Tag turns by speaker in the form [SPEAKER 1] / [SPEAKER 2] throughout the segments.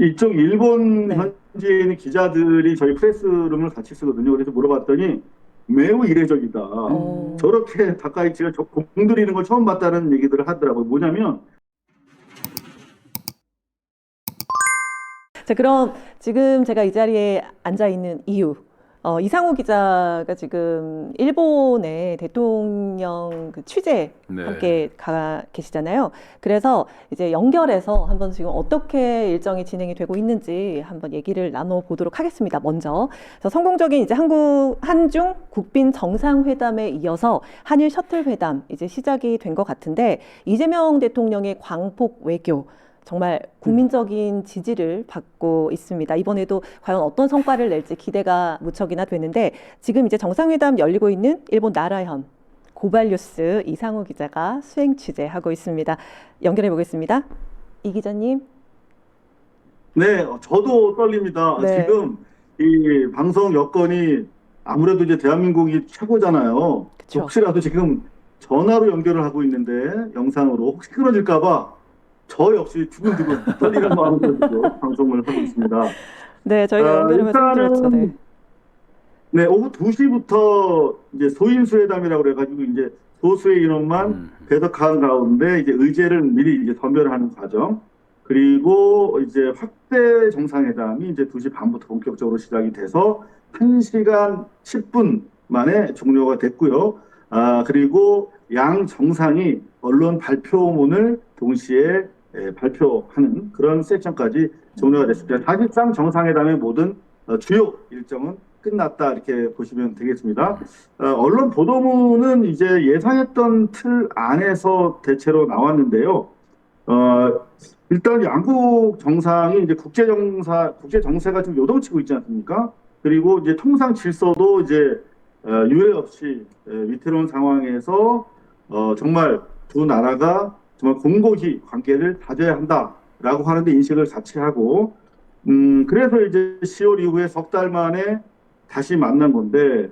[SPEAKER 1] 이쪽 일본
[SPEAKER 2] 네.
[SPEAKER 1] 현지에 있는 기자들이 저희 프레스룸을 같이 쓰거든요. 그래서 물어봤더니 매우 이례적이다.
[SPEAKER 2] 어.
[SPEAKER 1] 저렇게 다카이치가 저 공들이는 걸 처음 봤다는 얘기들을 하더라고요. 뭐냐면
[SPEAKER 2] 자, 그럼 지금 제가 이 자리에 앉아 있는 이유. 어, 이상우 기자가 지금 일본의 대통령 그 취재
[SPEAKER 3] 네.
[SPEAKER 2] 함께 가 계시잖아요. 그래서 이제 연결해서 한번 지금 어떻게 일정이 진행이 되고 있는지 한번 얘기를 나눠 보도록 하겠습니다. 먼저 그래서 성공적인 이제 한국 한중 국빈 정상회담에 이어서 한일 셔틀 회담 이제 시작이 된 것 같은데 이재명 대통령의 광폭 외교 정말 국민적인 지지를 받고 있습니다. 이번에도 과연 어떤 성과를 낼지 기대가 무척이나 되는데 지금 이제 정상회담 열리고 있는 일본 나라현 고발뉴스 이상우 기자가 수행 취재하고 있습니다. 연결해 보겠습니다. 이 기자님.
[SPEAKER 1] 네, 저도 떨립니다.
[SPEAKER 2] 네.
[SPEAKER 1] 지금 이 방송 여건이 아무래도 이제 대한민국이 최고잖아요.
[SPEAKER 2] 그쵸.
[SPEAKER 1] 혹시라도 지금 전화로 연결을 하고 있는데 영상으로 혹시 끊어질까봐 저 역시 두근두근 떨리는 마음으로 방송을 하고 있습니다.
[SPEAKER 2] 네, 저희가
[SPEAKER 1] 아,
[SPEAKER 2] 연결하면서
[SPEAKER 1] 일단은
[SPEAKER 2] 힘들었죠. 네.
[SPEAKER 1] 네, 오후 2시부터 이제 소인수회담이라고 그래가지고 이제 소수의 인원만
[SPEAKER 3] 음.
[SPEAKER 1] 배석한 가운데 이제 의제를 미리 이제 선별하는 과정. 그리고 이제 확대 정상회담이 이제 2시 반부터 본격적으로 시작이 돼서 1시간 10분 만에 종료가 됐고요. 아, 그리고 양 정상이 언론 발표문을 동시에 예, 발표하는 그런 세션까지 종료가 됐습니다. 사실상 정상회담의 모든 어, 주요 일정은 끝났다 이렇게 보시면 되겠습니다. 어, 언론 보도문은 이제 예상했던 틀 안에서 대체로 나왔는데요. 어, 일단 양국 정상이 이제 국제 정사 국제 정세가 좀 요동치고 있지 않습니까? 그리고 이제 통상 질서도 이제 어, 유례 없이 에, 위태로운 상황에서 어, 정말 두 나라가 정말 공고히 관계를 다져야 한다라고 하는데 인식을 같이 하고 음, 그래서 이제 10월 이후에 석 달 만에 다시 만난 건데,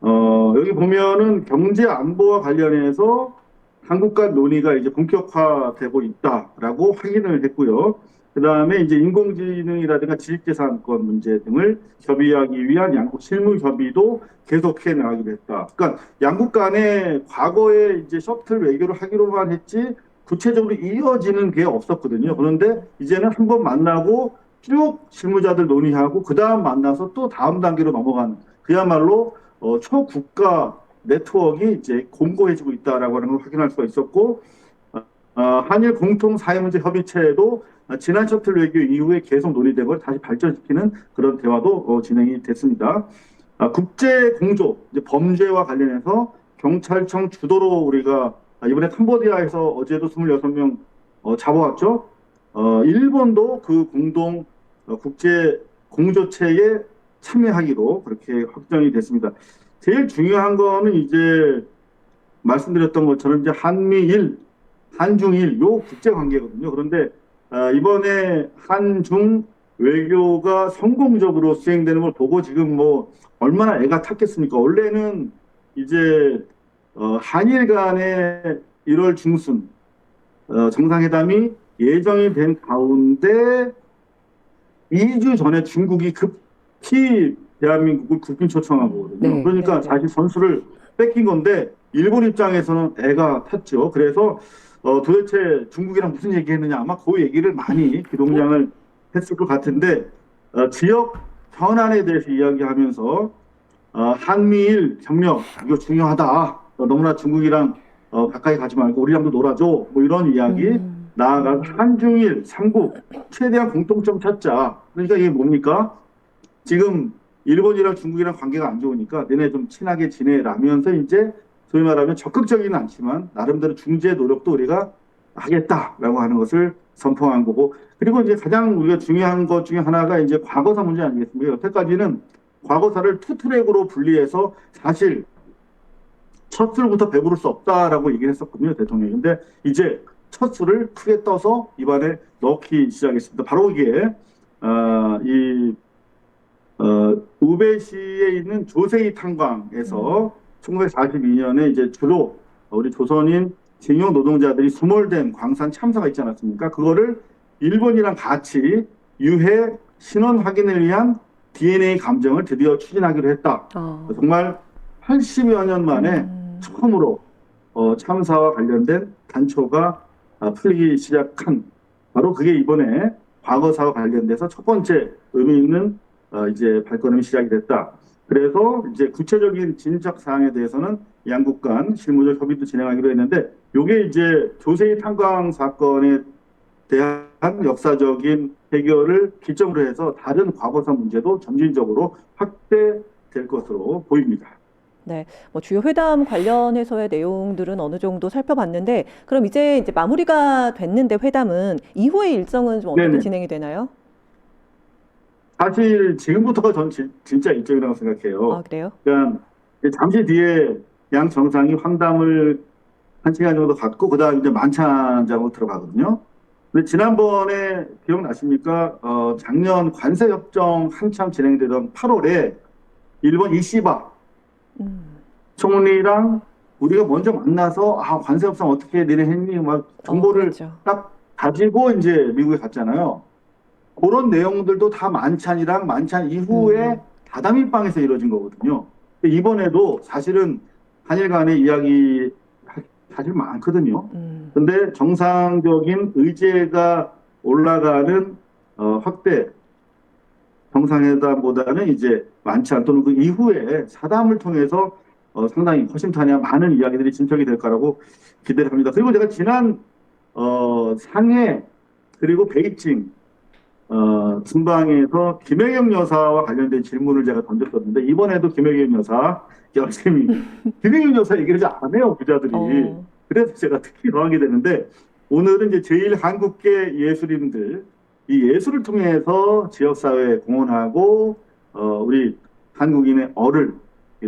[SPEAKER 1] 어, 여기 보면은 경제 안보와 관련해서 한국 간 논의가 이제 본격화되고 있다라고 확인을 했고요. 그 다음에 이제 인공지능이라든가 지식재산권 문제 등을 협의하기 위한 양국 실무 협의도 계속해 나가기로 했다. 그러니까 양국 간에 과거에 이제 셔틀 외교를 하기로만 했지 구체적으로 이어지는 게 없었거든요. 그런데 이제는 한 번 만나고 쭉 실무자들 논의하고 그 다음 만나서 또 다음 단계로 넘어가는 그야말로 어, 초국가 네트워크가 이제 공고해지고 있다라고 하는 걸 확인할 수가 있었고 어, 어, 한일 공통 사회문제 협의체도 어, 지난 셔틀 외교 이후에 계속 논의된 걸 다시 발전시키는 그런 대화도 어, 진행이 됐습니다. 아, 국제 공조 이제 범죄와 관련해서 경찰청 주도로 우리가 아, 이번에 캄보디아에서 어제도 26명 어, 잡아왔죠. 어, 일본도 그 공동 어, 국제 공조체에 참여하기로 그렇게 확정이 됐습니다. 제일 중요한 거는 이제 말씀드렸던 것처럼 이제 한미일, 한중일 요 국제 관계거든요. 그런데 아, 이번에 한중 외교가 성공적으로 수행되는 걸 보고 지금 뭐 얼마나 애가 탔겠습니까? 원래는 이제 어, 한일 간의 1월 중순 어, 정상회담이 예정이 된 가운데 2주 전에 중국이 급히 대한민국을 국빈 초청하거든요.
[SPEAKER 2] 네,
[SPEAKER 1] 그러니까
[SPEAKER 2] 네, 네.
[SPEAKER 1] 자기 선수를 뺏긴 건데 일본 입장에서는 애가 탔죠. 그래서 어, 도대체 중국이랑 무슨 얘기했느냐 아마 그 얘기를 많이 기동량을 했을 것 같은데 어, 지역 현안에 대해서 이야기하면서 어, 한미일 협력 이거 중요하다. 어, 너무나 중국이랑 어, 가까이 가지 말고 우리랑도 놀아줘. 뭐 이런 이야기.
[SPEAKER 2] 음.
[SPEAKER 1] 나아가 한중일 삼국 최대한 공통점 찾자. 그러니까 이게 뭡니까? 지금 일본이랑 중국이랑 관계가 안 좋으니까 너네 좀 친하게 지내라면서 이제 소위 말하면 적극적이는 않지만 나름대로 중재 노력도 우리가 하겠다라고 하는 것을 선포한 거고 그리고 이제 가장 우리가 중요한 것 중에 하나가 이제 과거사 문제 아니겠습니까? 여태까지는 과거사를 투 트랙으로 분리해서 사실 첫 술부터 배부를 수 없다라고 얘기를 했었거든요 대통령이 근데 이제 첫 술을 크게 떠서 입안에 넣기 시작했습니다. 바로 이게 어, 이 어, 우베시에 있는 조세이 탄광에서 1942년에 이제 주로 우리 조선인 징용 노동자들이 수몰된 광산 참사가 있지 않았습니까? 그거를 일본이랑 같이 유해 신원 확인을 위한 DNA 감정을 드디어 추진하기로 했다.
[SPEAKER 3] 어.
[SPEAKER 1] 정말 80여 년 만에
[SPEAKER 2] 음.
[SPEAKER 1] 처음으로 어, 참사와 관련된 단초가 아, 풀리기 시작한 바로 그게 이번에 과거사와 관련돼서 첫 번째 의미 있는 어, 이제 발걸음이 시작이 됐다. 그래서 이제 구체적인 진척 사항에 대해서는 양국 간 실무적 협의도 진행하기로 했는데 이게 이제 조세희 탄광 사건에 대한 역사적인 해결을 기점으로 해서 다른 과거사 문제도 점진적으로 확대될 것으로 보입니다.
[SPEAKER 2] 뭐 주요 회담 관련해서의 내용들은 어느 정도 살펴봤는데 그럼 이제 이제 마무리가 됐는데 회담은 이후의 일정은 좀 어떻게
[SPEAKER 1] 네네.
[SPEAKER 2] 진행이 되나요?
[SPEAKER 1] 사실 지금부터가 전 진- 진짜 일정이라고 생각해요.
[SPEAKER 2] 아, 그래요?
[SPEAKER 1] 그러니까 잠시 뒤에 양 정상이 황담을 한 시간 정도 갖고 그다음 이제 만찬장으로 들어가거든요. 근데 지난번에 기억나십니까? 어, 작년 관세 협정 한참 진행되던 8월에 일본 이시바
[SPEAKER 2] 음.
[SPEAKER 1] 총리랑 우리가 먼저 만나서 아 관세 협상 어떻게 니네 했니? 막 정보를
[SPEAKER 2] 어, 그렇죠.
[SPEAKER 1] 딱 가지고 이제 미국에 갔잖아요. 그런 내용들도 다 만찬이랑 만찬 이후에
[SPEAKER 2] 음.
[SPEAKER 1] 다다미 방에서 이루어진 거거든요. 이번에도 사실은 한일 간의 이야기 하- 사실 많거든요.
[SPEAKER 2] 음.
[SPEAKER 1] 근데 정상적인 의제가 올라가는 어, 확대 정상회담보다는 이제 만찬 또는 그 이후에 사담을 통해서 어, 상당히 허심탄회한 많은 이야기들이 진척이 될 거라고 기대를 합니다. 그리고 제가 지난 어, 상해 그리고 베이징 어, 순방에서 김혜경 여사와 관련된 질문을 제가 던졌었는데 이번에도 김혜경 여사 열심히 김혜경 여사 얘기를 잘 안 해요 기자들이.
[SPEAKER 2] 어.
[SPEAKER 1] 그래서 제가 특히 더 하게 되는데 오늘은 이제 제일 한국계 예술인들 이 예술을 통해서 지역사회에 공헌하고 어, 우리 한국인의 얼을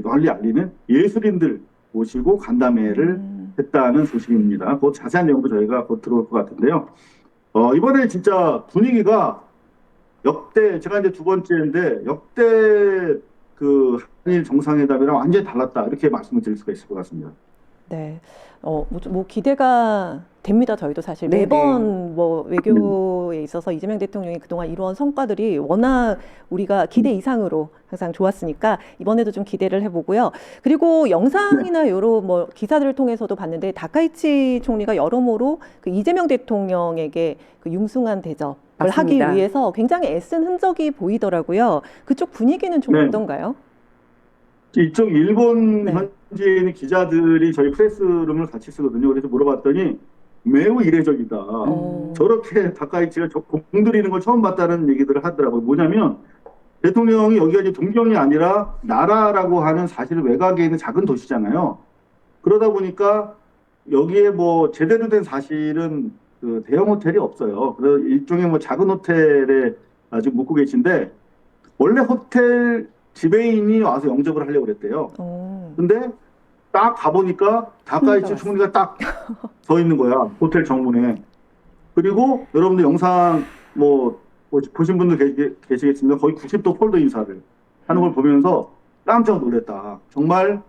[SPEAKER 1] 널리 알리는 예술인들 모시고 간담회를
[SPEAKER 2] 음.
[SPEAKER 1] 했다는 소식입니다. 그 자세한 내용도 저희가 곧 들어올 것 같은데요. 어, 이번에 진짜 분위기가 역대 제가 이제 두 번째인데 역대 그 한일 정상회담이랑 완전히 달랐다 이렇게 말씀을 드릴 수가 있을 것 같습니다.
[SPEAKER 2] 네. 어, 뭐, 좀- 뭐 기대가 됩니다. 저희도 사실
[SPEAKER 3] 네네.
[SPEAKER 2] 매번 뭐 외교에 있어서 이재명 대통령이 그동안 이루어온 성과들이 워낙 우리가 기대 이상으로 항상 좋았으니까 이번에도 좀 기대를 해보고요. 그리고 영상이나 여러 뭐 기사들을 통해서도 봤는데 다카이치 총리가 여러모로 그 이재명 대통령에게 그 융숭한 대접을
[SPEAKER 3] 맞습니다.
[SPEAKER 2] 하기 위해서 굉장히 애쓴 흔적이 보이더라고요. 그쪽 분위기는 좀
[SPEAKER 1] 네.
[SPEAKER 2] 어떤가요?
[SPEAKER 1] 이쪽 일본
[SPEAKER 2] 네.
[SPEAKER 1] 현지에 있는 기자들이 저희 프레스룸을 같이 쓰거든요. 그래서 물어봤더니 매우 이례적이다.
[SPEAKER 2] 어.
[SPEAKER 1] 저렇게 다카이치가 저 공들이는 걸 처음 봤다는 얘기들을 하더라고요. 뭐냐면 대통령이 여기가 이제 동경이 아니라 나라라고 하는 사실 외곽에 있는 작은 도시잖아요. 그러다 보니까 여기에 뭐 제대로 된 사실은 그 대형 호텔이 없어요. 그래서 일종의 뭐 작은 호텔에 아직 묵고 계신데 원래 호텔 지배인이 와서 영접을 하려고 그랬대요.
[SPEAKER 2] 어.
[SPEAKER 1] 근데 딱 가보니까 다카이치 총리가 딱 서 있는 거야 호텔 정문에. 그리고 여러분들 영상 뭐 보- 보신 분들 계시, 계시겠습니다 거의 90도 폴더 인사를 하는 걸 보면서 깜짝 놀랐다. 정말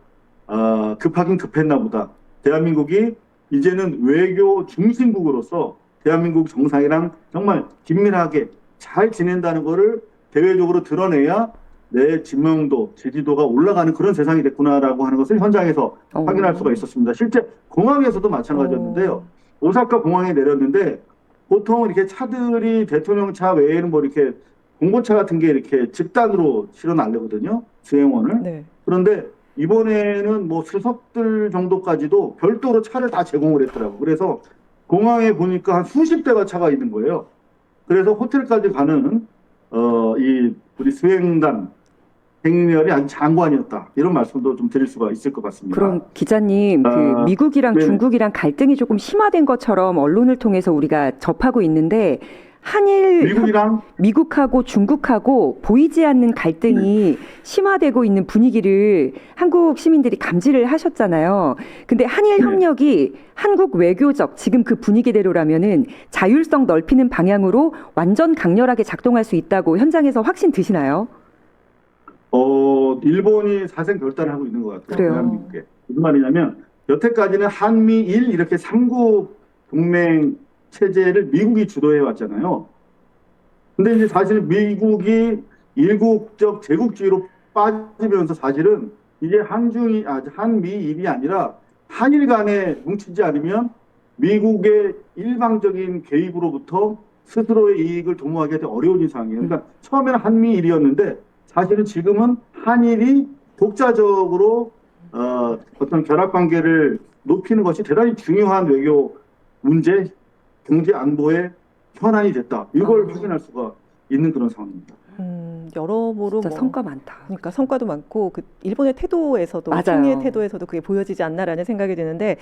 [SPEAKER 1] 아, 급하긴 급했나 보다. 대한민국이 이제는 외교 중심국으로서 대한민국 정상이랑 정말 긴밀하게 잘 지낸다는 거를 대외적으로 드러내야 내 지명도, 지지도가 올라가는 그런 세상이 됐구나라고 하는 것을 현장에서
[SPEAKER 3] 어.
[SPEAKER 1] 확인할 수가 있었습니다. 실제 공항에서도 마찬가지였는데요.
[SPEAKER 2] 어.
[SPEAKER 1] 오사카 공항에 내렸는데 보통 이렇게 차들이 대통령 차 외에는 뭐 이렇게 공고차 같은 게 이렇게 집단으로 실어 날리거든요. 수행원을.
[SPEAKER 2] 네.
[SPEAKER 1] 그런데 이번에는 뭐 수석들 정도까지도 별도로 차를 다 제공을 했더라고. 그래서 공항에 보니까 한 수십 대가 차가 있는 거예요. 그래서 호텔까지 가는 어, 이 우리 수행단 행렬이 아주 장관이었다. 이런 말씀도 좀 드릴 수가 있을 것 같습니다.
[SPEAKER 3] 그럼 기자님, 그
[SPEAKER 1] 아,
[SPEAKER 3] 미국이랑
[SPEAKER 1] 네네.
[SPEAKER 3] 중국이랑 갈등이 조금 심화된 것처럼 언론을 통해서 우리가 접하고 있는데 한일
[SPEAKER 1] 미국이랑
[SPEAKER 3] 미국하고 중국하고 보이지 않는 갈등이 심화되고 있는 분위기를 한국 시민들이 감지를 하셨잖아요. 근데 한일
[SPEAKER 1] 네.
[SPEAKER 3] 협력이 한국 외교적 지금 그 분위기대로라면은 자율성 넓히는 방향으로 완전 강렬하게 작동할 수 있다고 현장에서 확신 드시나요?
[SPEAKER 1] 어, 일본이 사생 결단을 하고 있는 것 같아요.
[SPEAKER 3] 그래요.
[SPEAKER 1] 대한민국에. 무슨 말이냐면, 여태까지는 한미 일 이렇게 삼국 동맹 체제를 미국이 주도해 왔잖아요. 근데 이제 사실 미국이 일국적 제국주의로 빠지면서 사실은 이게 한중이 아 한미일이 아니라 한일 간에 뭉치지 않으면 미국의 일방적인 개입으로부터 스스로의 이익을 도모하기 되게 어려운 상황이에요. 그러니까 처음에는 한미일이었는데 사실은 지금은 한일이 독자적으로 어, 어떤 결합 관계를 높이는 것이 대단히 중요한 외교 문제, 경제 안보의 현안이 됐다. 이걸
[SPEAKER 3] 아.
[SPEAKER 1] 확인할 수가 있는 그런 상황입니다.
[SPEAKER 2] 음, 여러모로 뭐
[SPEAKER 3] 성과 많다.
[SPEAKER 2] 그러니까 성과도 많고 그 일본의 태도에서도
[SPEAKER 3] 맞아요.
[SPEAKER 2] 총리의 태도에서도 그게 보여지지 않나라는 생각이 드는데